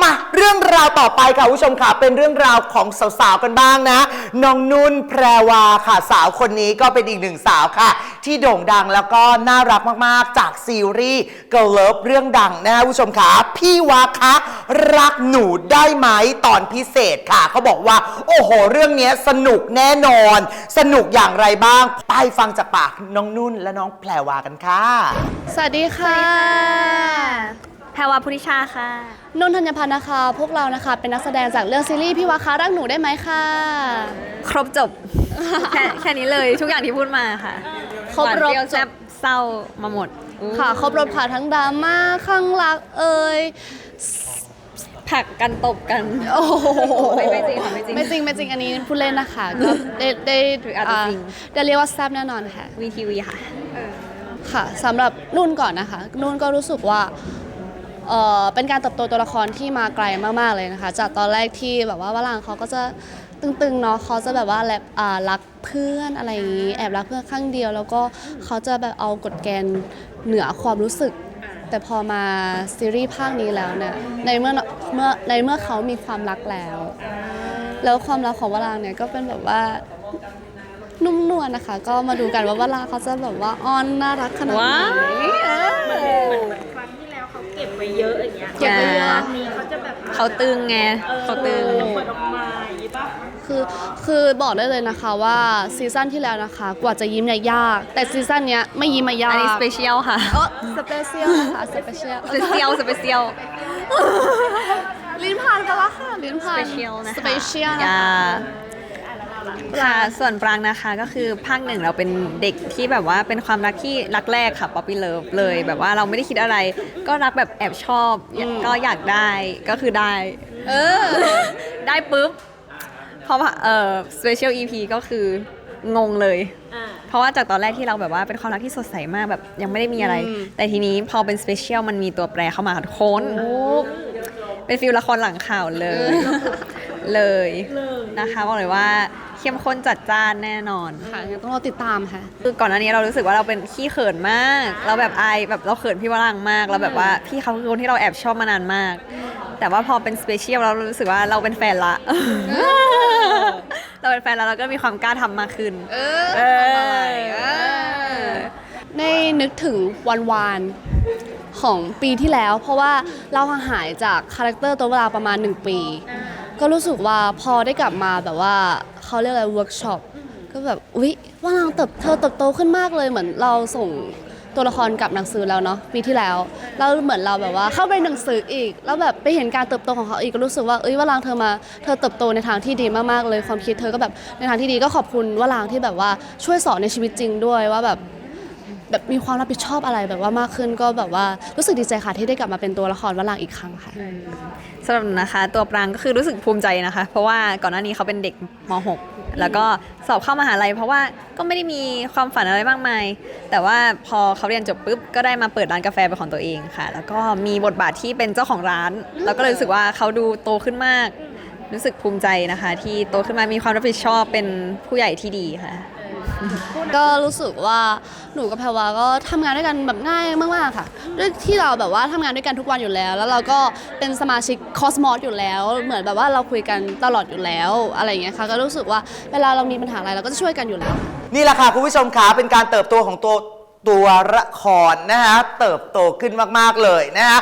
มาเรื่องราวต่อไปค่ะคุณผู้ชมค่ะ เป็นเรื่องราวของสาวๆกันบ้างนะ น้องนุ่นแพรวาค่ะ สาวคนนี้ก็เป็นอีกหนึ่งสาวค่ะ ที่โด่งดังแล้วก็น่ารักมากๆ จากซีรีส์ Girl Love เรื่องดังนะคุณผู้ชมค่ะ พี่วาคะรักหนูได้ไหมตอนพิเศษค่ะ เขาบอกว่า โอ้โห เรื่องนี้สนุกแน่นอน สนุกอย่างไรบ้าง ไปฟังจากปากน้องนุ่นและน้องแพรวากันค่ะ สวัสดีค่ะ รวาพุทธิชาค่ะ นนท์ธัญพันธ์นะคะ พวกเรานะคะเป็นนักแสดงจากเรื่องซีรีส์พี่วาคารักหนูได้ไหมค่ะครบจบ แค่แค่นี้เลยทุกอย่างที่พูดมาค่ะครบหวานรเปสรี้ยวแซ่บเศร้ามาหมดค่ะครบรถผ่านทั้งดราม่าข้างรักเอ่ยผลักกันตบกัน โอ้โหไม่ไม่จริงค่ะไม่จริงไม่จริงไม่จริงอันนี้พูดเล่นนะคะก็ได้ได้หรืออาจจะจริง ได้เรียกว่าแซ่บแน่นอนค่ะ วีทีวีค่ะ ค่ะสำหรับนุ่นก่อนนะคะ นุ่นก็รู้สึกว่า เออเป็นการเติบโตตัวละครที่มาไกลมากๆเลยนะคะ จากตอนแรกที่แบบว่าวลังเขาก็จะตึงๆเนาะเขาจะแบบว่าแลบอ่ารักเพื่อนอะไรอย่างนี้แอบรักเพื่อนข้างเดียว แล้วก็เขาจะแบบเอากฎเกณฑ์เหนือความรู้สึก แต่พอมาซีรีส์ภาคนี้แล้วเนี่ยในเมื่อเมื่อในเมื่อเขามีความรักแล้ว แล้วความรักของวรางเนี่ยก็เป็นแบบว่านุ่มนวลนะคะ ก็มาดูกันว่าวรางเขาจะแบบว่าอ้อนน่ารักขนาดไหว้านวครั้งที่แล้วเขาเก็บไว้เยอะอย่างเงี้ยเก็บไว้เยอะครั้งนี้เขาจะแบบเขาตึงไงเขาตึง เปิดออกมาอย่างงี้ป่ะคือคือบอกได้เลยนะคะว่าซีซั่นที่แล้วนะคะ กว่าจะยิ้มเนี่ยยาก แต่ซีซั่นเนี้ยไม่ยิ้มมายากอันนี้สเปเชียลค่ะเออสเปเชียลนะคะสเปเชียล สเปเชียลสเปเชียล ลิ้นพันกันละค่ะ ลิ้นพัน special นะคะสเปเชี ยลอย่าค่ะส่วนปรางนะคะก็คือภาคหนึ่งเราเป็นเด็กที่แบบว่าเป็นความรักที่รักแรกค่ะป๊อปปี้เลิฟเลย แบบว่าเราไม่ได้คิดอะไร ก็รักแบบแอบชอบอยากก็อยากได้ก็คือได้ เออ ได้ปุ๊บเพราะว่าเออสเปเชียลอีพีก็คืองงเลยอ่าเพราะว่าจากตอนแรกที่เราแบบว่าเป็นความรักที่สดใสมากแบบยังไม่ได้มีอะไร แต่ทีนี้พอเป็นสเปเชียลมันมีตัวแปรเข้ามาค่ะทุกคนโอ้เป็นฟิลละครหลังข่าวเลยเลยนะคะบอกเลยว่า เข้มข้นจัดจ้านแน่นอนค่ะงั้นต้องรอติดตามค่ะ คือก่อนหน้านี้เรารู้สึกว่าเราเป็นขี้เขินมาก เราแบบอายแบบเราเขินพี่วรังมากเราแบบว่าพี่เขาคือคนที่เราแอบชอบมานานมาก แต่ว่าพอเป็นสเปเชียลเรารู้สึกว่าเราเป็นแฟนละ เราเป็นแฟนแล้วเราก็มีความกล้าทำมากขึ้น เอเอออ ได้นึกถึงวันวานของปีที่แล้ว เพราะว่าเราห่างหายจากคาแรคเตอร์ตัวเวลาประมาณ 1 ปี ก็รู้สึกว่าพอได้กลับมาแบบว่า เขาเรียกอะไรเวิร์กช็อปก็แบบอุ๊ยว่านางเติบเธอเติบโตขึ้นมากเลยเหมือนเราส่งตัวละครกับหนังสือแล้วเนาะปีที่แล้วแล้วเหมือนเราแบบว่าเข้าไปหนังสืออีก แล้วแบบไปเห็นการเติบโตของเขาอีกก็รู้สึกว่าเอ้ยว่ารางเธอมาเธอเติบโตในทางที่ดีมากๆเลยความคิดเธอก็แบบในทางที่ดีก็ขอบคุณว่ารางที่แบบว่าช่วยสอนในชีวิตจริงด้วยว่าแบบ แบบมีความรับผิดชอบอะไรแบบว่ามากขึ้นก็แบบว่ารู้สึกดีใจค่ะที่ได้กลับมาเป็นตัวละครวลังอีกครั้งค่ะ สำหรับหนูนะคะ ตัวปรางก็คือรู้สึกภูมิใจนะคะ เพราะว่าก่อนหน้านี้เขาเป็นเด็กม .6 แล้วก็สอบเข้ามหาลัยเพราะว่าก็ไม่ได้มีความฝันอะไรมากมาย แต่ว่าพอเขาเรียนจบปุ๊บก็ได้มาเปิดร้านกาแฟเป็นของตัวเองค่ะ แล้วก็มีบทบาทที่เป็นเจ้าของร้าน แล้วก็เลยรู้สึกว่าเขาดูโตขึ้นมาก รู้สึกภูมิใจนะคะ ที่โตขึ้นมามีความรับผิดชอบเป็นผู้ใหญ่ที่ดีค่ะ ก็รู้สึกว่าหนูกับแพรวาก็ทำงานด้วยกันแบบง่ายมากๆค่ะด้วยที่เราแบบว่าทำงานด้วยกันทุกวันอยู่แล้ว แล้วเราก็เป็นสมาชิกคอสมอสอยู่แล้ว เหมือนแบบว่าเราคุยกันตลอดอยู่แล้วอะไรอย่างเงี้ยค่ะ ก็รู้สึกว่าเวลาเรามีปัญหาอะไรเราก็จะช่วยกันอยู่แล้ว นี่แหละค่ะคุณผู้ชมขาเป็นการเติบโตของตัวตัวละครนะฮะเติบโตขึ้นมาก ๆ เลยนะฮะ